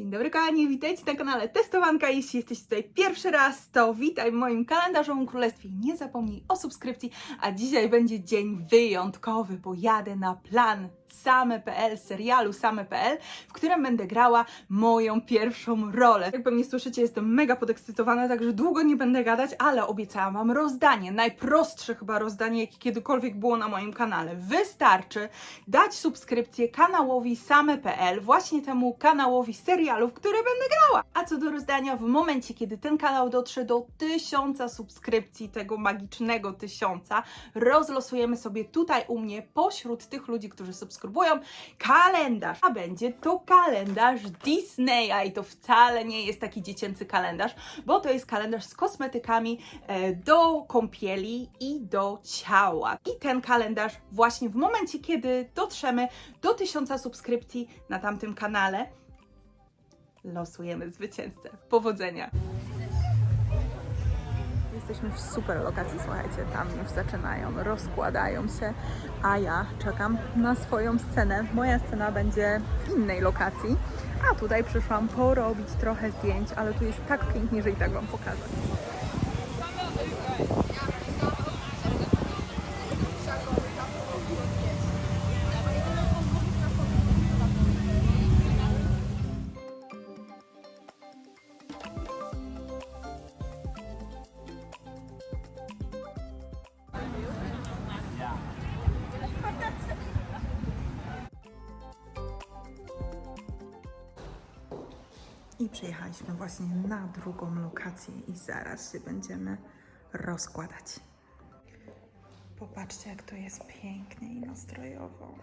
Dzień dobry kochani, witajcie na kanale Testowanka. Jeśli jesteś tutaj pierwszy raz, to witaj w moim kalendarzowym królestwie. Nie zapomnij o subskrypcji, a dzisiaj będzie dzień wyjątkowy, bo jadę na plan same.pl, serialu same.pl, w którym będę grała moją pierwszą rolę. Jak pewnie słyszycie, jestem mega podekscytowana, także długo nie będę gadać, ale obiecałam Wam rozdanie, najprostsze chyba rozdanie, jakie kiedykolwiek było na moim kanale. Wystarczy dać subskrypcję kanałowi same.pl, właśnie temu kanałowi serialu, w który będę grała. A co do rozdania, w momencie, kiedy ten kanał dotrze do tysiąca subskrypcji, tego magicznego tysiąca, rozlosujemy sobie tutaj u mnie pośród tych ludzi, którzy subskrybują, kalendarz. A będzie to kalendarz Disneya i to wcale nie jest taki dziecięcy kalendarz, bo to jest kalendarz z kosmetykami e, do kąpieli i do ciała. I ten kalendarz właśnie w momencie, kiedy dotrzemy do tysiąca subskrypcji na tamtym kanale, losujemy zwycięzcę. Powodzenia! Jesteśmy w super lokacji, słuchajcie, tam już zaczynają, rozkładają się, a ja czekam na swoją scenę. Moja scena będzie w innej lokacji, a tutaj przyszłam porobić trochę zdjęć, ale tu jest tak pięknie, że i tak Wam pokażę. I przyjechaliśmy właśnie na drugą lokację i zaraz się będziemy rozkładać. Popatrzcie, jak to jest pięknie i nastrojowo.